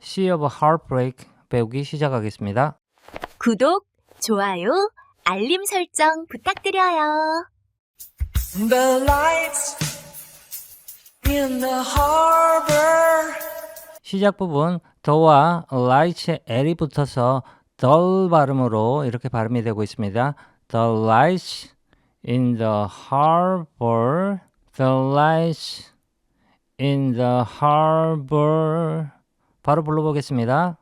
Sea of Heartbreak 배우기 시작하겠습니다. 구독, 좋아요, 알림 설정 부탁드려요. The lights in the harbor. 시작 부분 더와 light의 L이 붙어서 덜 발음으로 이렇게 발음이 되고 있습니다. The lights in the harbor. The lights in the harbor. 바로 불러보겠습니다.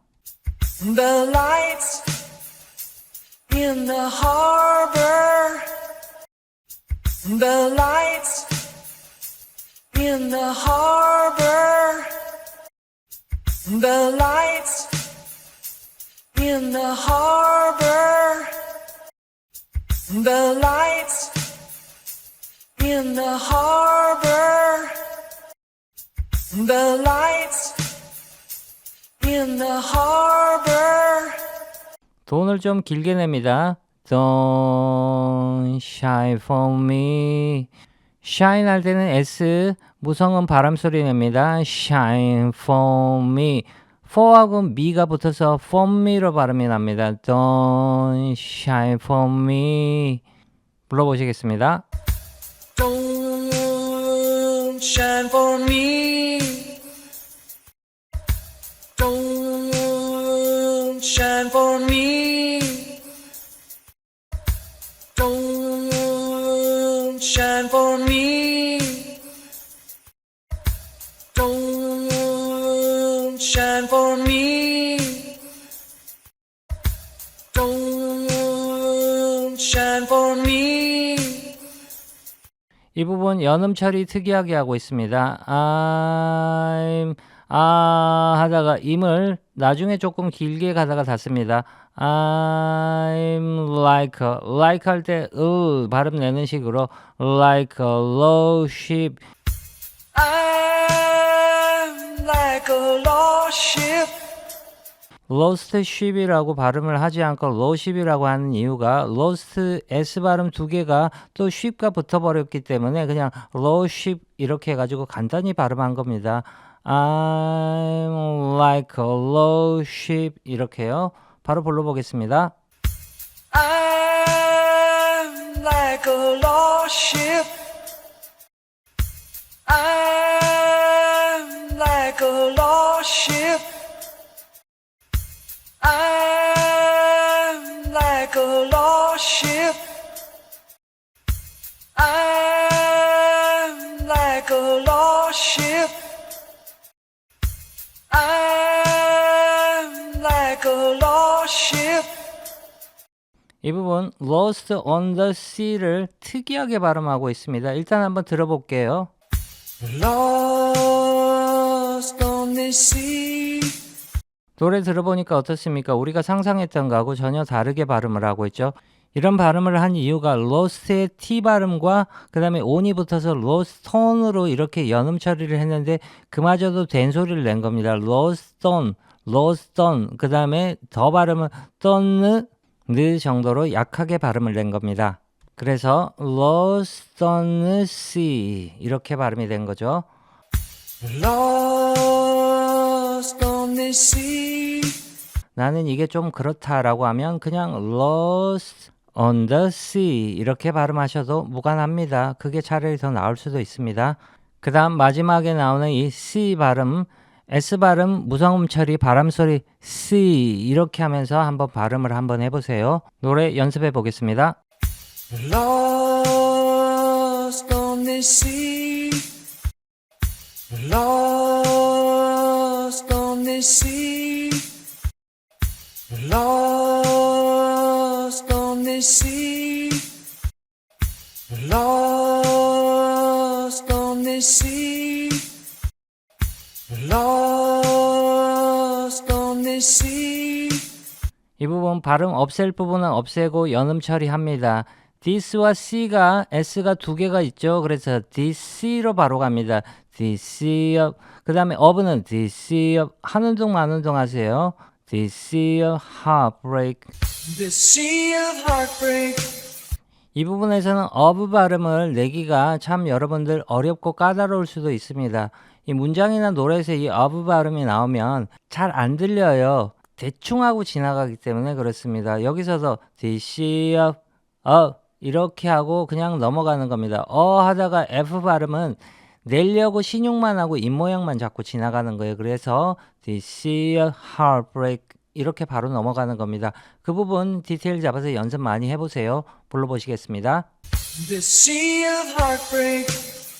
The lights in the harbor. The lights in the harbor. The lights in the harbor. The lights in the harbor. The lights in the harbor. 돈을 좀 길게 냅니다. Don't shine for me. shine 할 때는 S 무성은 바람 소리 냅니다. shine for me. for하고 me가 붙어서 for me로 발음이 납니다. Don't shine for me. 불러보시겠습니다. Don't shine for me. Don't shine for me. Don't shine for me. Don't shine for me. Don't shine for me. 이 부분 연음 처리 특이하게 하고 있습니다. I'm 아 하다가 임을 나중에 조금 길게 가다가 닫습니다. I'm like a, like 할 때 으 발음 내는 식으로 like a low ship I'm like a lost ship. lost ship이라고 발음을 하지 않고 low ship이라고 하는 이유가 lost s 발음 두 개가 또 ship과 붙어버렸기 때문에 그냥 low ship 이렇게 해가지고 간단히 발음한 겁니다. I'm like a low ship 이렇게요. 바로 불러보겠습니다. I'm like a lost ship. I'm like a lost ship. 이 부분 lost on the sea를 특이하게 발음하고 있습니다. 일단 한번 들어볼게요. Lost on the sea. 노래 들어보니까 어떻습니까? 우리가 상상했던 거하고 전혀 다르게 발음을 하고 있죠. 이런 발음을 한 이유가 lost의 t 발음과 그 다음에 on이 붙어서 lost ton으로 이렇게 연음 처리를 했는데 그마저도 된 소리를 낸 겁니다. lost on, lost on 그 다음에 더 발음은 ton느 느 정도로 약하게 발음을 낸 겁니다. 그래서 lost on the sea 이렇게 발음이 된 거죠. Lost on the sea. 나는 이게 좀 그렇다라고 하면 그냥 lost on the sea 이렇게 발음하셔도 무관합니다. 그게 차라리 더 나을 수도 있습니다. 그 다음 마지막에 나오는 이 C 발음 S 발음 무성음 처리 바람 소리 C 이렇게 하면서 한번 발음을 한번 해보세요. 노래 연습해 보겠습니다. Lost on the sea. Lost on the sea. Lost on the sea. Lost on the sea. 이 부분 발음 없앨 부분은 없애고 연음 처리합니다. this와 c가 s가 두 개가 있죠. 그래서 this로 바로 갑니다. this of 그 다음에 of는 this of 하는 동 마는 동 하세요. this of heartbreak The sea of heartbreak. 이 부분에서는 of 발음을 내기가 참 여러분들 어렵고 까다로울 수도 있습니다. 이 문장이나 노래에서 이 of 발음이 나오면 잘 안 들려요. 대충 하고 지나가기 때문에 그렇습니다. 여기서도 this of, of 이렇게 하고 그냥 넘어가는 겁니다. 어 하다가 F 발음은 내려고 신용만 하고 입모양만 자꾸 지나가는 거예요. 그래서 this of heartbreak 이렇게 바로 넘어가는 겁니다. 그 부분 디테일 잡아서 연습 많이 해보세요. 불러보시겠습니다. The sea of heartbreak.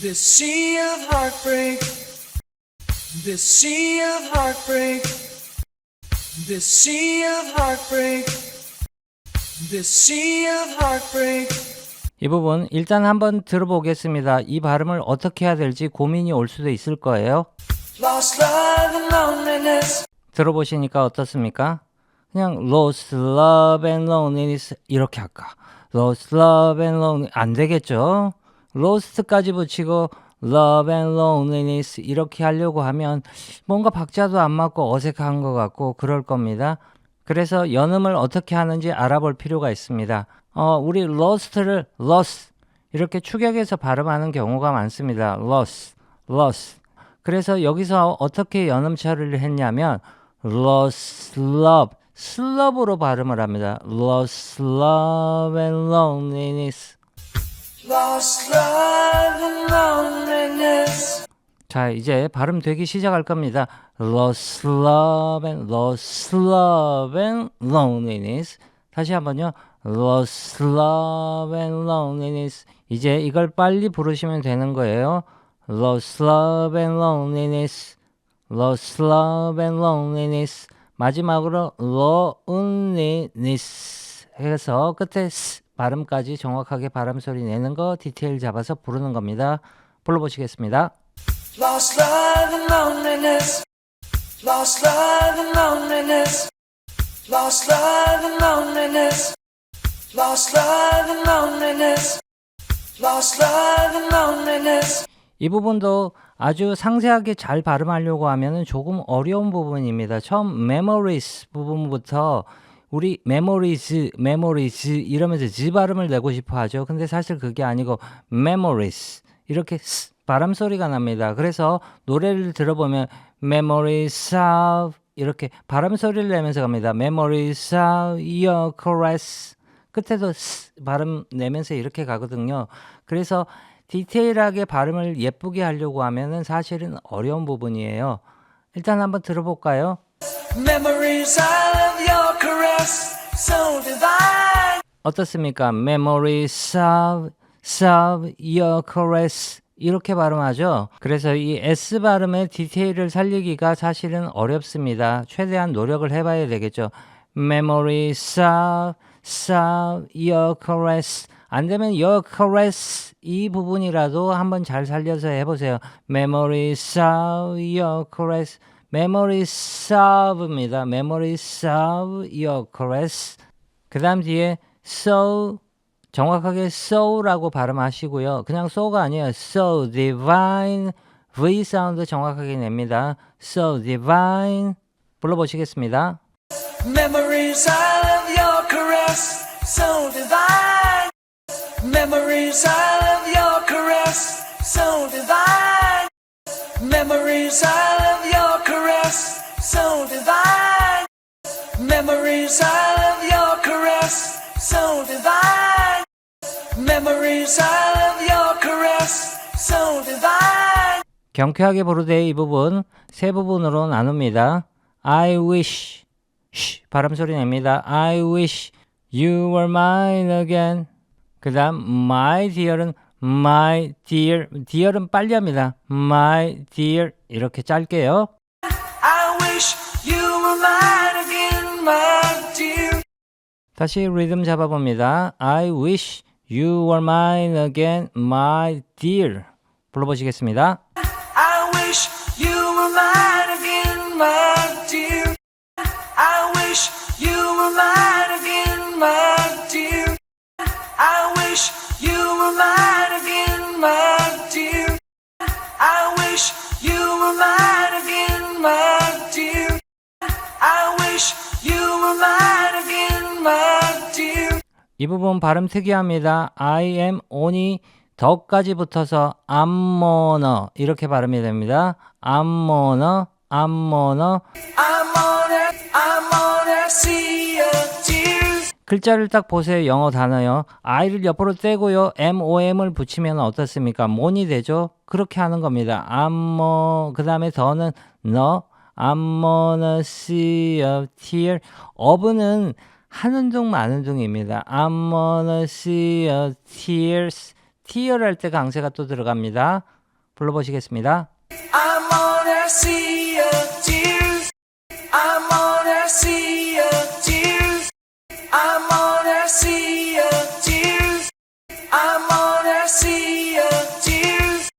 The sea of heartbreak. The sea of heartbreak. The sea of heartbreak. The sea of heartbreak. 이 부분 일단 한번 들어보겠습니다. 이 발음을 어떻게 해야 될지 고민이 올 수도 있을 거예요. Lost love and loneliness. 들어보시니까 어떻습니까? 그냥 lost love and loneliness 이렇게 할까? lost love and loneliness 안 되겠죠? Lost까지 붙이고 love and loneliness 이렇게 하려고 하면 뭔가 박자도 안 맞고 어색한 것 같고 그럴 겁니다. 그래서 연음을 어떻게 하는지 알아볼 필요가 있습니다. 어, 우리 lost를 lost 이렇게 축약해서 발음하는 경우가 많습니다. lost, lost. 그래서 여기서 어떻게 연음 처리를 했냐면 lost love, 슬럽으로 발음을 합니다. lost love and loneliness. 자, 이제 발음 되기 시작할 겁니다. lost love and lost love and loneliness. 다시 한번요. lost love and loneliness. 이제 이걸 빨리 부르시면 되는 거예요. lost love and loneliness. lost love and loneliness. 마지막으로 loneliness 해서 끝에 s 발음까지 정확하게 발음 소리 내는 거 디테일 잡아서 부르는 겁니다. 불러보시겠습니다. Lost love and loneliness. Lost love and loneliness. Lost love and loneliness. Lost love and loneliness. Lost love and loneliness. 이 부분도 아주 상세하게 잘 발음하려고 하면 조금 어려운 부분입니다. 처음 memories 부분부터 우리 memories, memories 이러면서 지 발음을 내고 싶어 하죠. 근데 사실 그게 아니고 memories 이렇게 스 발음 소리가 납니다. 그래서 노래를 들어보면 memories of 이렇게 발음 소리를 내면서 갑니다. memories of your caress 끝에도 스 발음 내면서 이렇게 가거든요. 그래서 디테일하게 발음을 예쁘게 하려고 하면은 사실은 어려운 부분이에요. 일단 한번 들어볼까요? Memories of 어떻습니까? Memories of, of your caress 이렇게 발음하죠. 그래서 이 S 발음의 디테일을 살리기가 사실은 어렵습니다. 최대한 노력을 해봐야 되겠죠. Memories of, of your caress 안 되면 your caress 이 부분이라도 한번 잘 살려서 해보세요. Memories of your caress Memories of입니다. Memories of your caress 그 다음 뒤에 so 정확하게 so라고 발음하시고요. 그냥 so가 아니에요. so divine V 사운드 정확하게 냅니다. so divine 불러보시겠습니다. Memories of your caress, so divine. Memories of your caress, so divine. Memories of your of your caress, so divine. Memories of your caress, so divine. 경쾌하게 부르되 이 부분 세 부분으로 나눕니다. I wish 쉬, 발음 소리 냅니다. I wish you were mine again. 그 다음 my dear은 my dear dear은 빨리 합니다. my dear 이렇게 짧게요. I wish you were mine again, my. 다시 리듬 잡아봅니다. I wish you were mine again, my dear. 불러보시겠습니다. I wish you were mine again, my dear. I wish you were mine 이 부분 발음 특이합니다. I am on이 덕까지 붙어서 I'm gonna 이렇게 발음이 됩니다. I'm gonna, I'm gonna I'm on a, I'm on a sea of tears. 글자를 딱 보세요. 영어 단어요. I를 옆으로 떼고요. MOM을 붙이면 어떻습니까? mon이 되죠? 그렇게 하는 겁니다. I'm 뭐, 그 다음에 더는 너, a sea of tears. of는 마는 중입니다. I'm on a sea of tears. tear 할 때 강세가 또 들어갑니다. 불러보시겠습니다. I'm on a sea of tears. I'm on a sea of tears. I'm on a sea of tears. I'm on a sea of tears.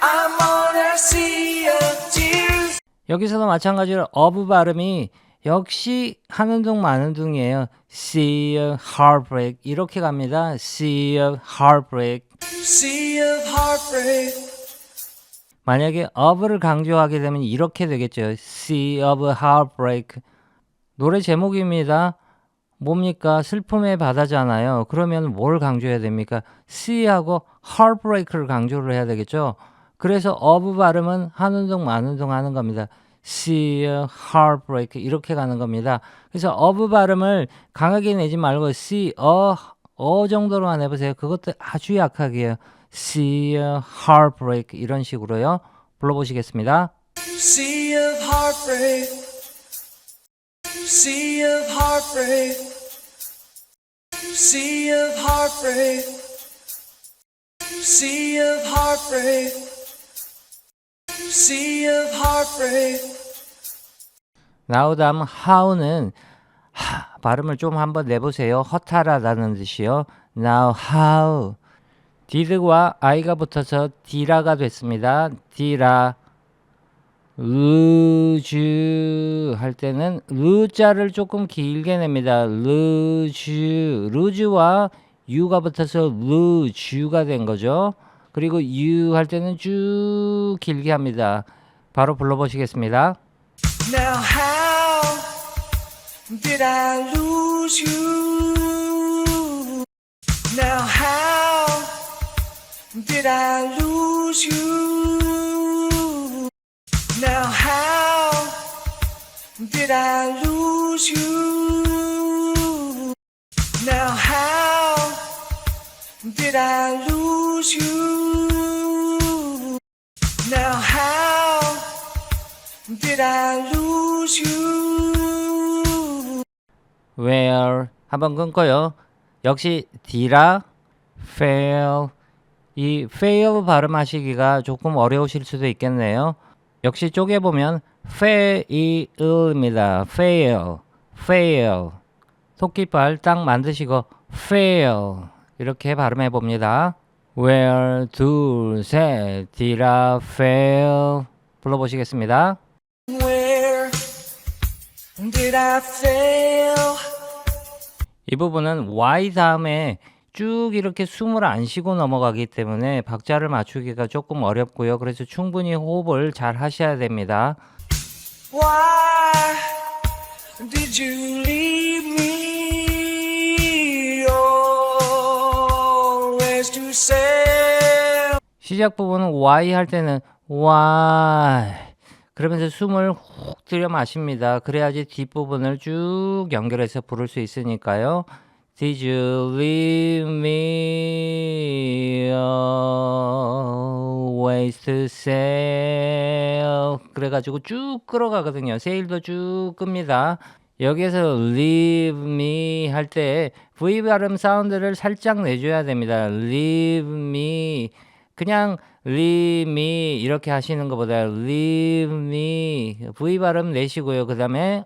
I'm on a sea of tears. 여기서도 마찬가지로 of 발음이 역시 하는 중 마는 중이에요. See a heartbreak 이렇게 갑니다. See a heartbreak. Sea of heartbreak. 만약에 of를 강조하게 되면 이렇게 되겠죠. Sea of heartbreak. 노래 제목입니다. 뭡니까? 슬픔의 바다잖아요. 그러면 뭘 강조해야 됩니까? Sea하고 heartbreak를 강조를 해야 되겠죠. 그래서 of 발음은 하는 중 마는 중 하는 겁니다. See heartbreak 이렇게 가는 겁니다. 그래서 of 발음을 강하게 내지 말고 see a 어 정도로만 해보세요. 그것도 아주 약하게 해요. See heartbreak 이런 식으로요. 불러보시겠습니다. Sea of heartbreak. Sea of heartbreak. Sea of heartbreak. Sea of heartbreak. Sea of heartbreak. 다음 how는 하, 발음을 좀 한번 내보세요. 허탈하다는 뜻이요. now how did과 i가 붙어서 디라가 됐습니다. 디라 루즈 할 때는 루자를 조금 길게 냅니다. 루즈 루즈와 유가 붙어서 루즈가 된 거죠. 그리고 유할 때는 쭉 길게 합니다. 바로 불러보시겠습니다. Now how did I lose you? Now how did I lose you? Now how did I lose you? Now did I lose you? Now how did I lose you? where 한번 끊고요. 역시 디라 fail 이 fail 발음하시기가 조금 어려우실 수도 있겠네요. 역시 쪼개 보면 fail입니다. fail, fail. 토끼발 딱 만드시고 fail 이렇게 발음해 봅니다. where 둘, 셋, 디라 fail 불러보시겠습니다. Where did I fail? 이 부분은 Y 다음에 쭉 이렇게 숨을 안 쉬고 넘어가기 때문에 박자를 맞추기가 조금 어렵고요. 그래서 충분히 호흡을 잘 하셔야 됩니다. Why did you leave 시작 부분은 Y 할 때는 Y 그러면서 숨을 훅 들여 마십니다. 그래야지 뒷부분을 쭉 연결해서 부를 수 있으니까요. Did you leave me always to sail? 그래가지고 쭉 끌어가거든요. 세일도 쭉 끕니다. 여기에서 leave me 할 때 V 발음 사운드를 살짝 내줘야 됩니다. leave me 그냥 leave me 이렇게 하시는 것보다 leave me V 발음 내시고요. 그 다음에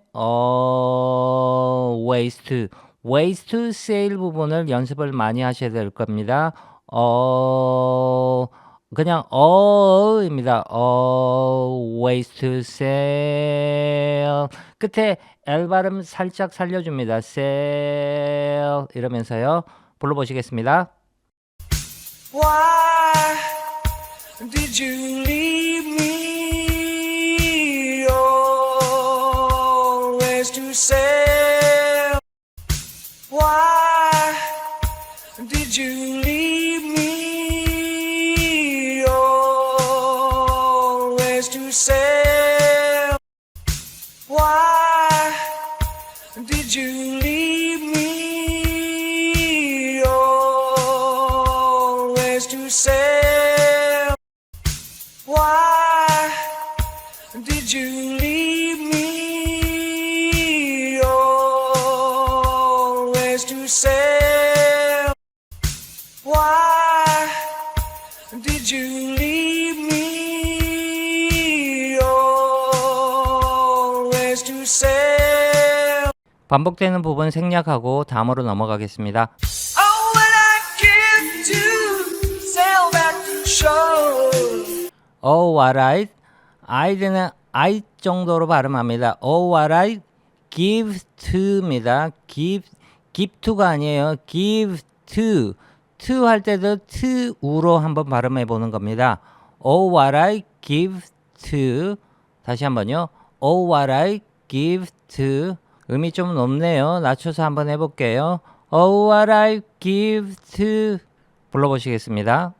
always to ways to sail 부분을 연습을 많이 하셔야 될 겁니다. 어 그냥 어입니다. always to sail 끝에 L 발음 살짝 살려줍니다. sail 이러면서요. 불러보시겠습니다. Did you leave me always to sail? Why did you leave me always to sail? Why did you leave me always to sail? Say why did you leave me always to say 반복되는 부분 생략하고 다음으로 넘어가겠습니다. Oh, when I get to sail back to shore. Oh, alright. I'는 I 정도로 발음합니다. Oh, alright. Give to입니다. Give, give to가 아니에요. Give to. to 할 때도 to로 한번 발음해 보는 겁니다. Oh, alright. Give to. 다시 한번요. Oh, alright. Give to. 음이 좀 높네요. 낮춰서 한번 해볼게요. Oh, alright. Give to. 불러보시겠습니다.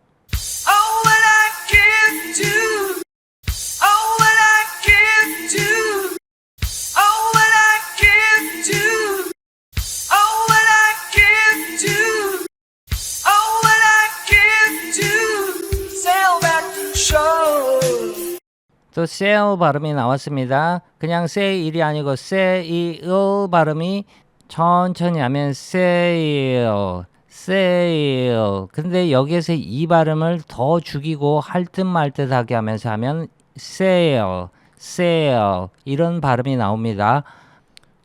또 sail 발음이 나왔습니다. 그냥 sail이 아니고 sail 발음이 천천히 하면 sail, sail. 근데 여기에서 이 발음을 더 죽이고 할 듯 말 듯하게 하면서 하면 sail, sail 이런 발음이 나옵니다.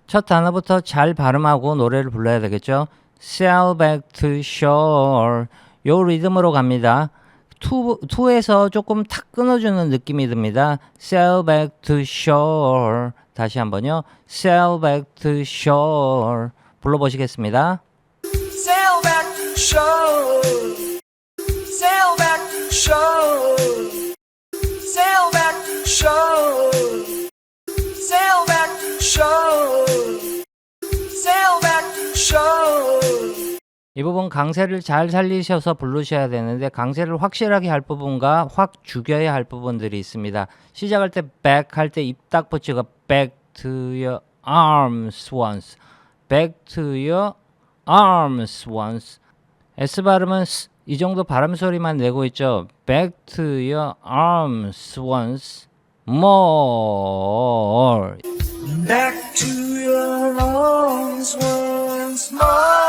첫 단어부터 잘 발음하고 노래를 불러야 되겠죠. Sail back to shore. 요 리듬으로 갑니다. 투, 투에서 조금 탁 끊어주는 느낌이 듭니다. Sail back to shore. 다시 한번요. Sail back to shore. 불러보시겠습니다. Sail back to shore. Sail back to shore. Sail back to shore. Sail back to shore. Sail back to shore. 이 부분 강세를 잘 살리셔서 부르셔야 되는데 강세를 확실하게 할 부분과 확 죽여야 할 부분들이 있습니다. 시작할 때 back 할 때 입 딱 붙이고 back to your arms once. back to your arms once. S 발음은 S, 이 정도 발음 소리만 내고 있죠. back to your arms once more. Back to your arms once more.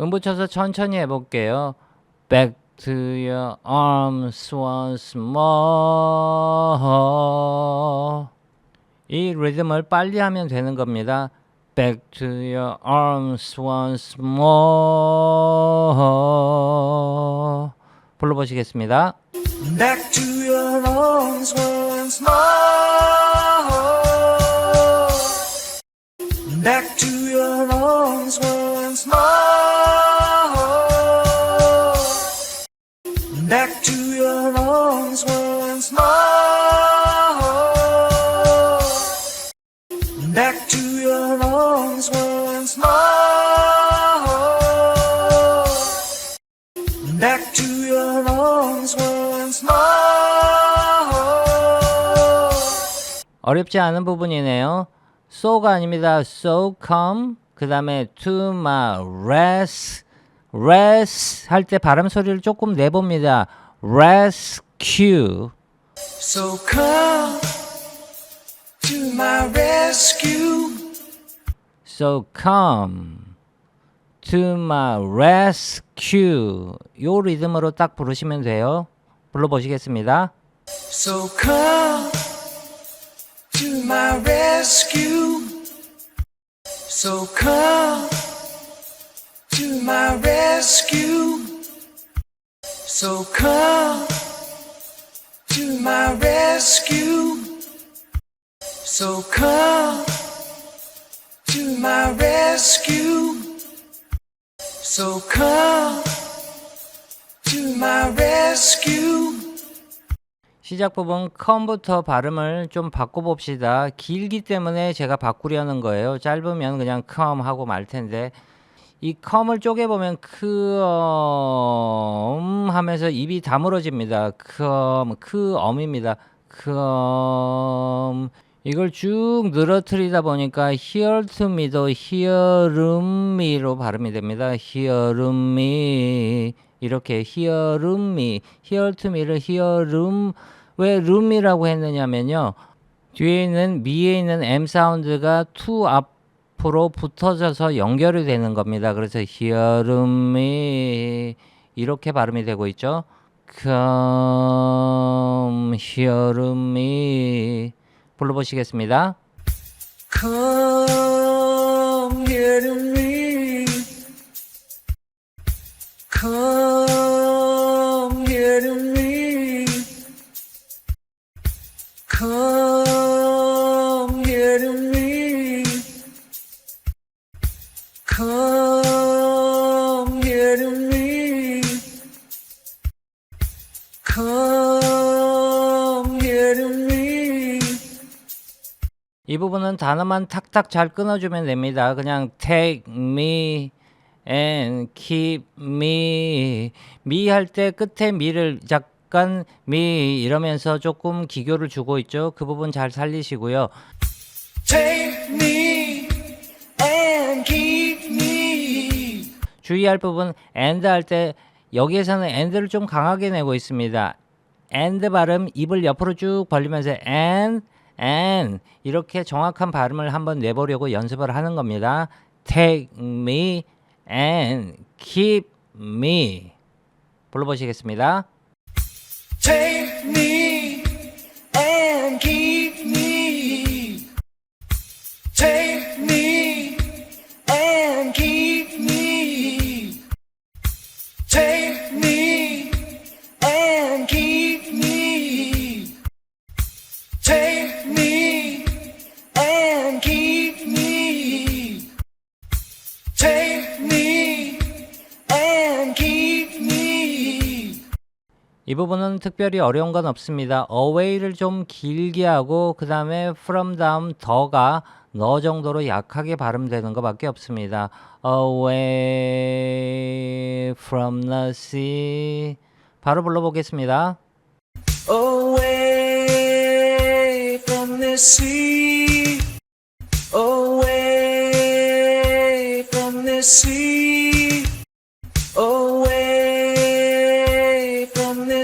음 붙여서 천천히 해볼게요. Back to your arms once more. 이 리듬을 빨리 하면 되는 겁니다. Back to your arms once more. 불러보시겠습니다. Back to your arms once more. 어렵지 않은 부분이네요. so가 아닙니다. so come 그 다음에 to my rest rest 할 때 발음 소리를 조금 내봅니다. rescue So come to my rescue. so come to my rescue 요 리듬으로 딱 부르시면 돼요. 불러보시겠습니다. So come my rescue. So come to my rescue. So come to my rescue. So come to my rescue. So come to my rescue. 시작 부분 come부터 발음을 좀 바꿔봅시다. 길기 때문에 제가 바꾸려는 거예요. 짧으면 그냥 come 하고 말 텐데 이 come을 쪼개보면 come 하면서 입이 다물어집니다. come, 그 엄입니다. come 이걸 쭉 늘어뜨리다 보니까 hear to me도 hear me로 발음이 됩니다. hear me 이렇게 hear me, hear to me를 hear 왜 room이라고 했느냐면요. 뒤에 있는 me에 있는 m 사운드가 to 앞으로 붙어져서 연결이 되는 겁니다. 그래서 hear me 이렇게 발음이 되고 있죠. come hear me 불러보시겠습니다. Come to me. Come 부분은 단어만 탁탁 잘 끊어주면 됩니다. 그냥 take me and keep me me 할때 끝에 me를 약간 me 이러면서 조금 기교를 주고 있죠. 그 부분 잘 살리시고요. Take me and keep me. 주의할 부분 and 할 때 여기에서는 and를 좀 강하게 내고 있습니다. and 발음 입을 옆으로 쭉 벌리면서 and and 이렇게 정확한 발음을 한번 내보려고 연습을 하는 겁니다. Take me and keep me 불러보시겠습니다. Take me 이 부분은 특별히 어려운 건 없습니다. away를 좀 길게 하고 그 다음에 from 다음 더가 너 정도로 약하게 발음되는 것밖에 없습니다. away from the sea 바로 불러보겠습니다. Away from the sea,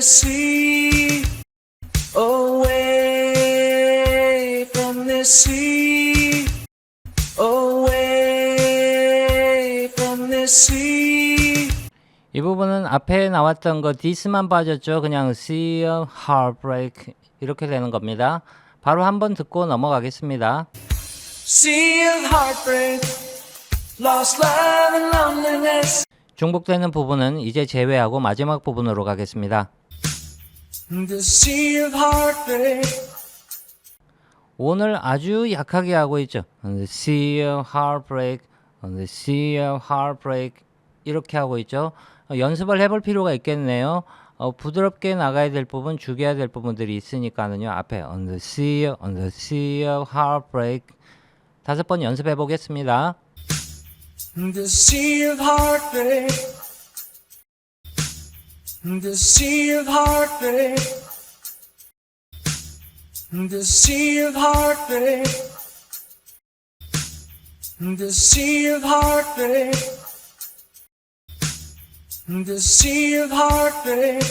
sea, away from the sea, away from the sea. 이 부분은 앞에 나왔던 거 this만 빠졌죠. 그냥 see a heartbreak 이렇게 되는 겁니다. 바로 한번 듣고 넘어가겠습니다. Sea of heartbreak, lost love and loneliness. 중복되는 부분은 이제 제외하고 마지막 부분으로 가겠습니다. 오늘 아주 약하게 하고 있죠. On the sea of heartbreak, on the sea of heartbreak 이렇게 하고 있죠. 어, 연습을 해볼 필요가 있겠네요. 어, 부드럽게 나가야 될 부분, 죽여야 될 부분들이 있으니까는요. 앞에 on the sea, on the sea of heartbreak 다섯 번 연습해 보겠습니다. the sea of heartbreak, the sea of heartbreak, the sea of heartbreak, the sea of heartbreak, the sea of heartbreak.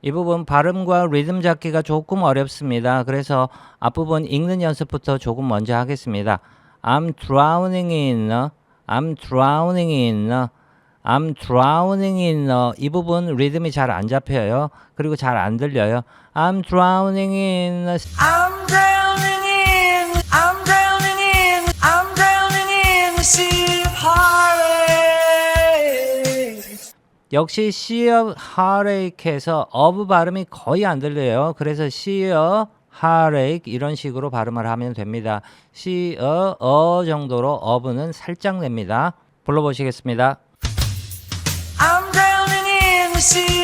이 부분 발음과 리듬 잡기가 조금 어렵습니다. 그래서 앞부분 읽는 연습부터 조금 먼저 하겠습니다. I'm drowning in I'm drowning in I'm drowning in a 이 부분 리듬이 잘 안 잡혀요. 그리고 잘 안 들려요. I'm drowning in a I'm drowning in, I'm drowning in, I'm drowning in the sea of heartache. 역시 sea of heartache에서 of 발음이 거의 안 들려요. 그래서 sea of heartache 이런 식으로 발음을 하면 됩니다. sea of 어 정도로 of는 살짝 냅니다. 불러보시겠습니다. I'm drowning in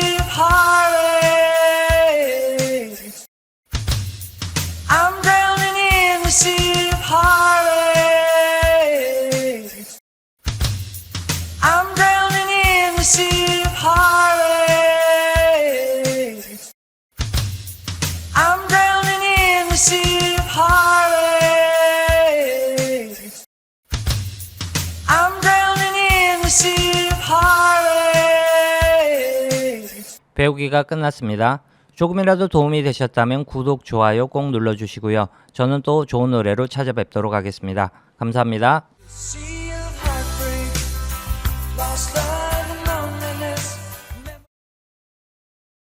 배우기가 끝났습니다. 조금이라도 도움이 되셨다면 구독, 좋아요 꼭 눌러주시고요. 저는 또 좋은 노래로 찾아뵙도록 하겠습니다. 감사합니다.